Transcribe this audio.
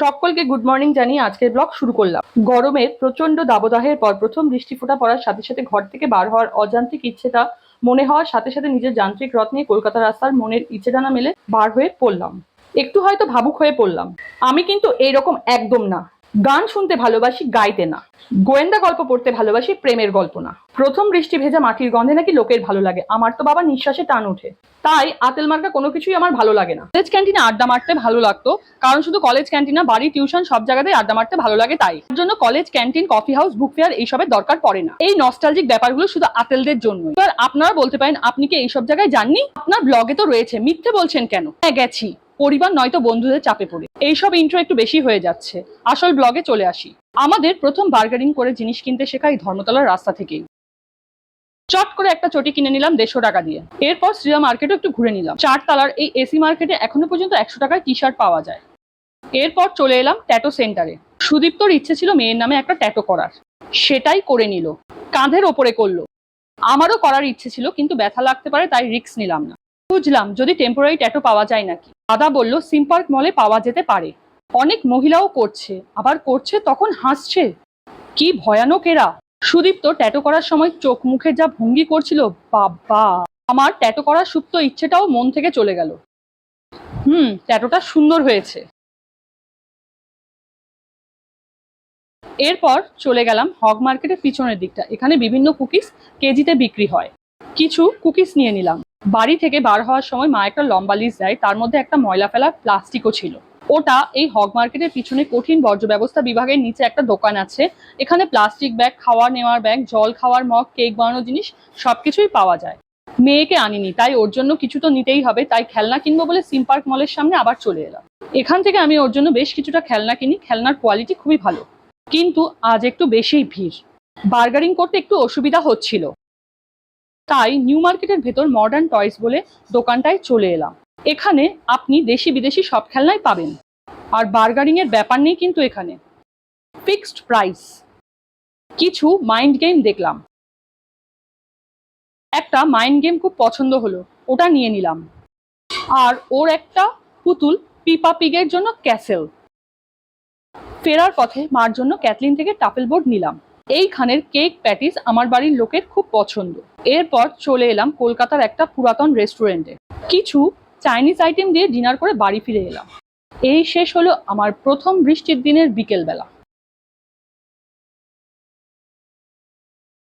সকলকে good morning জানিয়ে আজকের ব্লগ শুরু করলাম। গরমের প্রচণ্ড দাবদাহের পর প্রথম বৃষ্টি ফোটা পড়ার সাথে সাথে ঘর থেকে বার হওয়ার অযান্ত্রিক ইচ্ছেটা মনে হওয়ার সাথে সাথে নিজের যান্ত্রিক রথ নিয়ে কলকাতা রাস্তার মনের ইচ্ছে ডানা মেলে বার হয়ে পড়লাম। একটু হয়তো ভাবুক হয়ে পড়লাম। আমি কিন্তু এইরকম একদম না। গান শুনতে ভালোবাসি, গাইতে না। গোয়েন্দা গল্প পড়তে ভালোবাসি, প্রেমের গল্প না। প্রথম বৃষ্টি ভেজা মাটির গন্ধে নাকি লোকের ভালো লাগে। আমার তো বাবা নিঃশ্বাসে টান ওঠে। তাই আতেল মার্কা কোনো কিছুই আমার ভালো লাগে না। কলেজ ক্যান্টিনে আড্ডা মারতে ভালো লাগতো, কারণ শুধু কলেজ ক্যান্টিন বাড়ি, টিউশন সব জায়গাতেই আড্ডা মারতে ভালো লাগে তাই। এর জন্য college canteen, coffee house, book fair এইসবের দরকার পড়ে না। এই নস্টালজিক ব্যাপারগুলো শুধু আতেলদের জন্য এবার আপনারা বলতে পারেন, আপনি কি এইসব জায়গায় যাননি? আপনার ব্লগে তো রয়েছে, মিথ্যে বলছেন কেন? হ্যাঁ গেছি। পরিবার নয়তো বন্ধুদের চাপে পড়ে। এইসব ইন্ট্রো একটু বেশি হয়ে যাচ্ছে। আসল ব্লগে চলে আসি। আমাদের প্রথম বার্গারিং করে জিনিস কিনতে শেখা এই ধর্মতলার রাস্তা থেকেই। চট করে একটা চটি কিনে নিলাম দেড়শো টাকা দিয়ে। এরপর শ্রীয়া মার্কেটও একটু ঘুরে নিলাম। চারতলার এই এসি মার্কেটে এখনও পর্যন্ত একশো টাকায় টি শার্ট পাওয়া যায়। এরপর চলে এলাম ট্যাটো সেন্টারে সুদীপ্তর ইচ্ছে ছিল মেয়ের নামে একটা ট্যাটো করার। সেটাই করে নিল। কাঁধের ওপরে করল। আমারও করার ইচ্ছে ছিল, কিন্তু ব্যথা লাগতে পারে, তাই রিস্ক নিলাম না। বুঝলাম, যদি টেম্পোরারি ট্যাটু পাওয়া যায় নাকি। দাদা বলল সিম্পার্ক মলে পাওয়া যেতে পারে। অনেক মহিলাও করছে, আবার করছে তখন হাসছে। কি ভয়ানক এরা। সুদীপ্ত ট্যাটু করার সময় চোখ মুখে যা ভঙ্গি করছিল, বাবা! আমার ট্যাটু করার সুপ্ত ইচ্ছেটাও মন থেকে চলে গেল। হুম ট্যাটোটা সুন্দর হয়েছে। এরপর চলে গেলাম হগ মার্কেটের পিছনের দিকটা। এখানে বিভিন্ন কুকিজ কেজিতে বিক্রি হয়। কিছু কুকিজ নিয়ে নিলাম। বাড়ি থেকে বার হওয়ার সময় মা একটা লম্বা লিস্ট দেয়, তার মধ্যে একটা ময়লা ফেলা প্লাস্টিকও ছিল। ওটা এই হগ মার্কেটের পিছনে কঠিন বর্জ্য ব্যবস্থা বিভাগের নিচে একটা দোকান আছে। এখানে প্লাস্টিক ব্যাগ খাওয়া নেওয়ার ব্যাগ জল খাওয়ার মগ কেক বানানোর জিনিস, সবকিছুই পাওয়া যায়। মেয়েকে আনিনি, তাই ওর জন্য কিছু তো নিতেই হবে, তাই খেলনা কিনবো বলে সিম পার্ক মলের সামনে আবার চলে এলাম। এখান থেকে আমি ওর জন্য বেশ কিছুটা খেলনা কিনি, খেলনার কোয়ালিটি খুবই ভালো। কিন্তু আজ একটু বেশিই ভিড়। বার্গারিং করতে একটু অসুবিধা হচ্ছিল। তাই নিউ মার্কেটের ভেতর মডার্ন টয়েস বলে দোকানটায় চলে এলাম। এখানে আপনি দেশি বিদেশি সব খেলনাই পাবেন। আর বার্গারিং এর ব্যাপার নেই কিন্তু এখানে। ফিক্সড প্রাইস কিছু মাইন্ড গেম দেখলাম। একটা মাইন্ড গেম খুব পছন্দ হলো, ওটা নিয়ে নিলাম। আর ওর একটা পুতুল পিপা পিগের জন্য ক্যাসেল। ফেরার পথে মার জন্য ক্যাথলিন থেকে টাপেল বোর্ড নিলাম। এইখানের কেক প্যাটিস আমার বাড়ির লোকের খুব পছন্দ। এরপর চলে এলাম কলকাতার একটা পুরাতন রেস্টুরেন্টে। কিছু চাইনিজ আইটেম দিয়ে ডিনার করে বাড়ি ফিরে এলাম। এই শেষ হলো আমার প্রথম বৃষ্টির দিনের বিকেলবেলা।